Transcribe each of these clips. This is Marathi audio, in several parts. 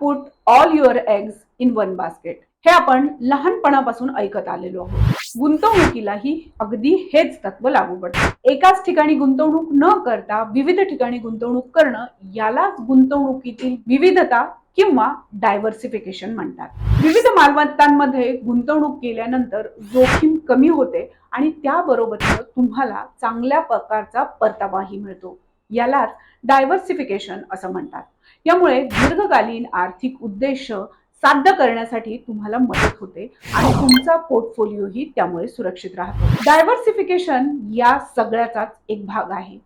Put all your eggs in one basket हे आपण लहानपणापासून ऐकत आलेलो आहोत. गुंतवणुकीलाही अगदी हेच तत्व लागू पडतं. एकाच ठिकाणी गुंतवणूक न करता विविध ठिकाणी गुंतवणूक करणं यालाच गुंतवणुकीतील विविधता किंवा डायव्हर्सिफिकेशन म्हणतात. विविध मालमत्तांमध्ये गुंतवणूक केल्यानंतर जोखीम कमी होते आणि त्याबरोबरच तुम्हाला चांगल्या प्रकारचा परतावाही मिळतो. यालाच डायव्हर्सिफिकेशन असं म्हणतात. यामुळे दीर्घकालीन आर्थिक उद्देश साध्य करण्यासाठी तुम्हाला मदत होते आणि तुमचा पोर्टफोलिओही त्यामुळे सुरक्षित राहतो. डायव्हर्सिफिकेशन या सगळ्याचाच एक भाग आहे.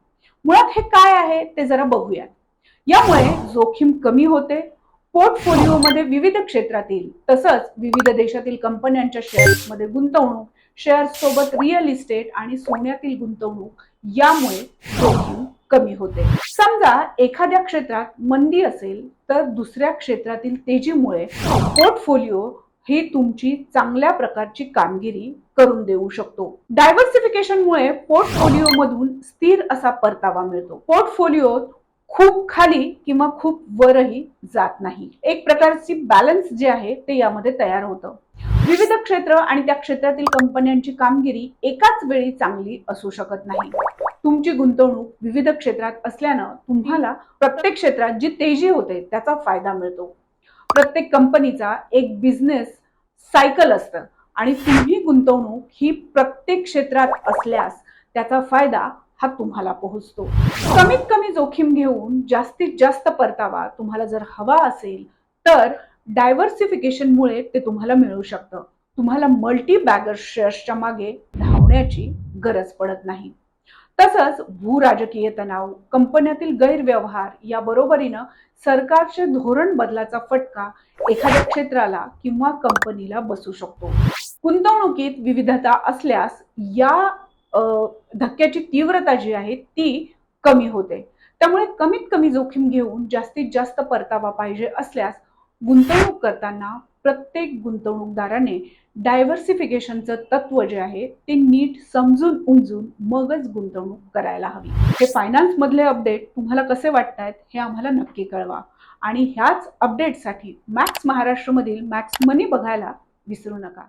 मुळात हे काय आहे ते जरा बघूयात. यामुळे जोखीम कमी होते पोर्टफोलिओमध्ये विविध क्षेत्रातील तसंच विविध देशातील कंपन्यांच्या शेअर्समध्ये गुंतवणूक शेअर्स सोबत रिअल इस्टेट आणि सोन्यातील गुंतवणूक यामुळे जोखीम कमी होते. समजा एखाद्या क्षेत्रात मंदी असेल तर दुसऱ्या क्षेत्रातील तेजीमुळे पोर्टफोलिओ ही तुमची चांगल्या प्रकारची कामगिरी करून देऊ शकतो. डायव्हर्सिफिकेशनमुळे पोर्टफोलिओ मधून स्थिर असा परतावा मिळतो. पोर्टफोलिओ खूप खाली किंवा खूप वरही जात नाही. एक प्रकारची बॅलन्स जे आहे ते यामध्ये तयार होतं. विविध क्षेत्र आणि त्या क्षेत्रातील कंपन्यांची कामगिरी एकाच वेळी चांगली असू शकत नाही. तुमची गुंतवणूक विविध क्षेत्रात असल्यानं तुम्हाला प्रत्येक क्षेत्रात जी तेजी होते त्याचा फायदा मिळतो. प्रत्येक कंपनीचा एक बिझनेस सायकल असतं आणि तुम्ही गुंतवणूक ही प्रत्येक क्षेत्रात असल्यास त्याचा फायदा हा तुम्हाला पोहोचतो. कमीत कमी जोखीम घेऊन जास्तीत जास्त परतावा तुम्हाला जर हवा असेल तर डायव्हर्सिफिकेशनमुळे ते तुम्हाला मिळू शकतं. तुम्हाला मल्टी बॅगर शेअर्सच्या मागे धावण्याची गरज पडत नाही. तसंच भू राजकीय तणाव कंपन्यातील गैरव्यवहार या बरोबरीनं सरकारचे धोरण बदलाचा फटका एखाद्या क्षेत्राला किंवा कंपनीला बसू शकतो. गुंतवणुकीत विविधता असल्यास या धक्क्याची तीव्रता जी आहे ती कमी होते. त्यामुळे कमीत कमी जोखीम घेऊन जास्तीत जास्त परतावा पाहिजे असल्यास गुंतवणूक करताना प्रत्येक गुंतवणूकदाराने डायव्हर्सिफिकेशनचं तत्व जे आहे ते नीट समजून उमजून मगच गुंतवणूक करायला हवी. हे फायनान्स मधले अपडेट तुम्हाला कसे वाटतायत हे आम्हाला नक्की कळवा. आणि ह्याच अपडेटसाठी मॅक्स महाराष्ट्रमधील मॅक्स मनी बघायला विसरू नका.